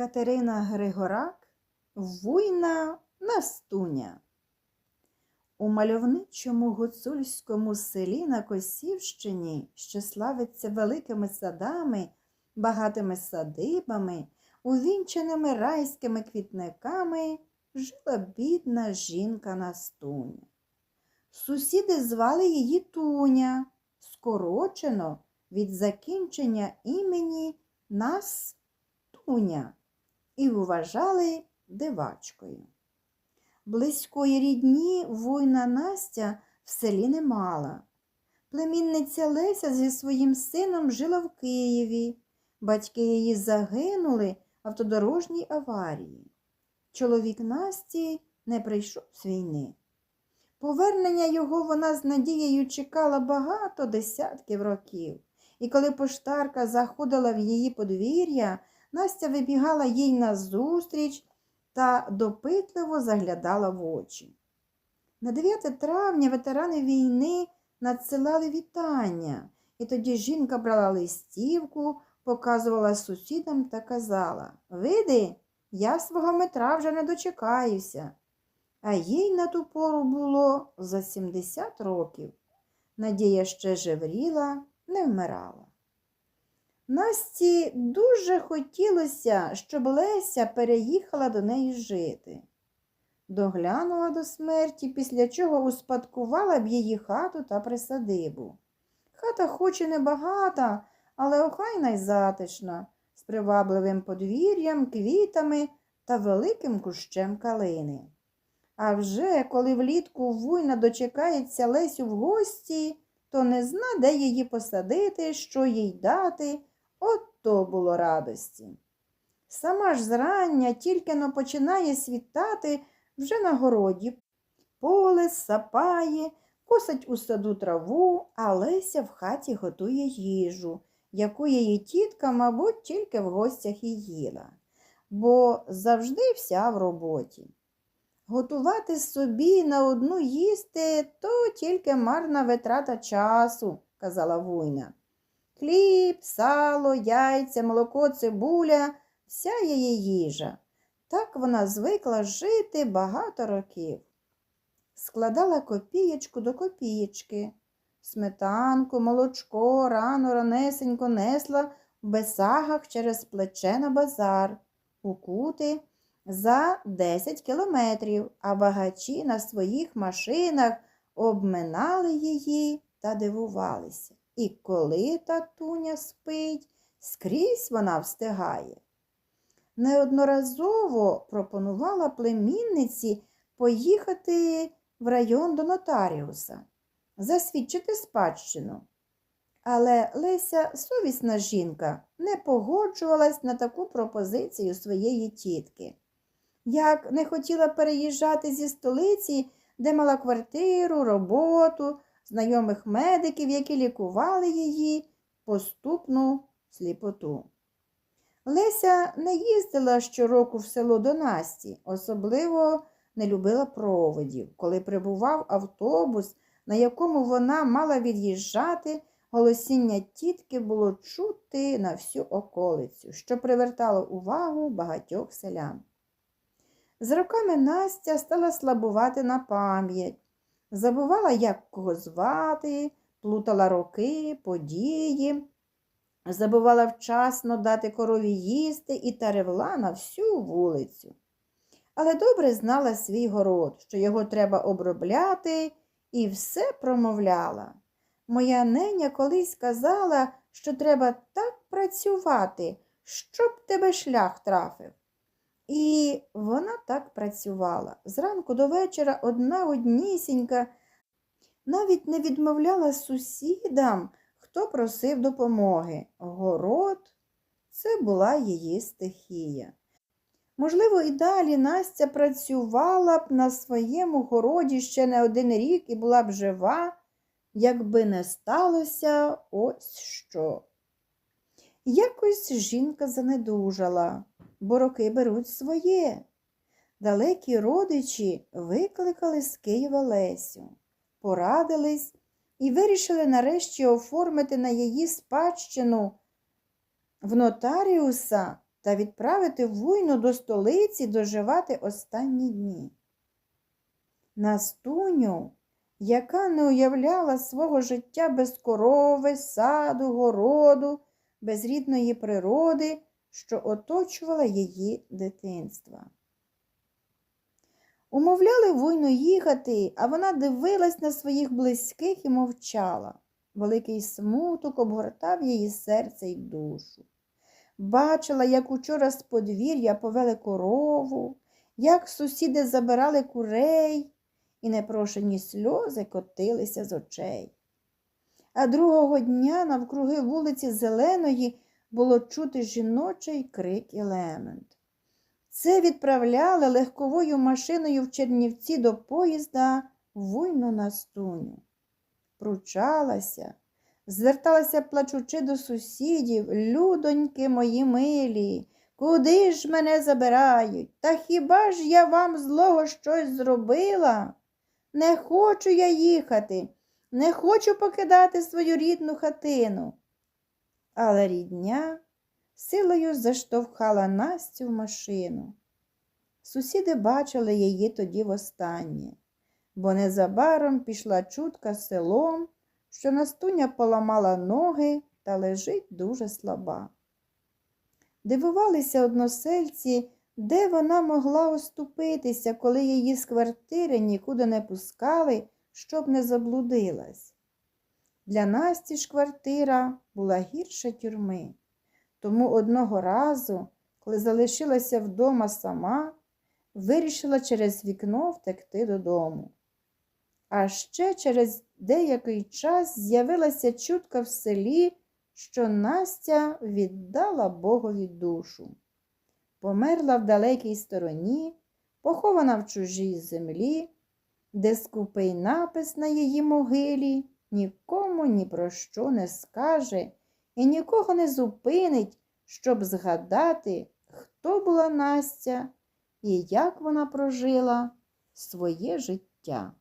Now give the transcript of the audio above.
Катерина Григорак Вуйна Настуня. У мальовничому гуцульському селі на Косівщині, що славиться великими садами, багатими садибами, увінченими райськими квітниками, жила бідна жінка Настуня. Сусіди звали її Туня, скорочено від закінчення імені нас Туня і вважали дивачкою. Близької рідні война Настя в селі не мала. Племінниця Леся зі своїм сином жила в Києві. Батьки її загинули в автодорожній аварії. Чоловік Насті не прийшов з війни. Повернення його вона з надією чекала багато десятків років. І коли поштарка заходила в її подвір'я, Настя вибігала їй назустріч та допитливо заглядала в очі. На 9 травня ветерани війни надсилали вітання, і тоді жінка брала листівку, показувала сусідам та казала Види, я свого метра вже не дочекаюся. А їй на ту пору було за 70 років. Надія ще жевріла, не вмирала. Насті дуже хотілося, щоб Леся переїхала до неї жити. Доглянула до смерті, після чого успадкувала б її хату та присадибу. Хата хоч і небагата, але охайна й затишна, з привабливим подвір'ям, квітами та великим кущем калини. А вже коли влітку вуйна дочекається Лесю в гості, то не зна, де її посадити, що їй дати. От то було радості. Сама ж зрання тільки но починає світати вже на городі. Поле сапає, косить у саду траву, а Леся в хаті готує їжу, яку її тітка, мабуть, тільки в гостях і їла, бо завжди вся в роботі. Готувати собі на одну їсти то тільки марна витрата часу, казала Вуйна. Хліб, сало, яйця, молоко, цибуля вся її їжа. Так вона звикла жити багато років. Складала копієчку до копієчки. Сметанку, молочко рано ранесенько несла в бесагах через плече на базар, у кути за 10 кілометрів, а багачі на своїх машинах обминали її та дивувалися. І коли татуня спить, скрізь вона встигає. Неодноразово пропонувала племінниці поїхати в район до нотаріуса, засвідчити спадщину. Але Леся, совісна жінка, не погоджувалась на таку пропозицію своєї тітки. Як не хотіла переїжджати зі столиці, де мала квартиру, роботу, знайомих медиків, які лікували її поступну сліпоту. Леся не їздила щороку в село до Насті, особливо не любила проводів. Коли прибував автобус, на якому вона мала від'їжджати, голосіння тітки було чути на всю околицю, що привертало увагу багатьох селян. З роками Настя стала слабувати на пам'ять, забувала, як кого звати, плутала роки, події, забувала вчасно дати корові їсти і таревла на всю вулицю. Але добре знала свій город, що його треба обробляти, і все промовляла. Моя неня колись казала, що треба так працювати, щоб тебе шлях трафив. І вона так працювала. Зранку до вечора одна однісінька, навіть не відмовляла сусідам, хто просив допомоги. Город це була її стихія. Можливо, і далі Настя працювала б на своєму городі ще не один рік і була б жива, якби не сталося ось що. Якось жінка занедужала, бо роки беруть своє. Далекі родичі викликали з Києва Лесю, порадились і вирішили нарешті оформити на її спадщину в нотаріуса та відправити вуйну до столиці доживати останні дні. Настуню, яка не уявляла свого життя без корови, саду, городу, без рідної природи, що оточувала її дитинства. Умовляли вуйну їхати, а вона дивилась на своїх близьких і мовчала. Великий смуток обгортав її серце й душу. Бачила, як учора з подвір'я повели корову, як сусіди забирали курей, і непрошені сльози котилися з очей. А другого дня навкруги вулиці Зеленої було чути жіночий крик і лемент. Це відправляли легковою машиною в Чернівці до поїзда вуйну на стуню. Пручалася, зверталася плачучи до сусідів, людоньки мої милі, куди ж мене забирають? Та хіба ж я вам злого щось зробила? Не хочу я їхати, не хочу покидати свою рідну хатину. Але рідня силою заштовхала Настю в машину. Сусіди бачили її тоді востаннє, бо незабаром пішла чутка селом, що Настуня поламала ноги та лежить дуже слаба. Дивувалися односельці, де вона могла оступитися, коли її з квартири нікуди не пускали, щоб не заблудилась. Для Насті ж квартира була гірше тюрми, тому одного разу, коли залишилася вдома сама, вирішила через вікно втекти додому. А ще через деякий час з'явилася чутка в селі, що Настя віддала Богові душу. Померла в далекій стороні, похована в чужій землі, де скупий напис на її могилі нікому ні про що не скаже і нікого не зупинить, щоб згадати, хто була Настя і як вона прожила своє життя.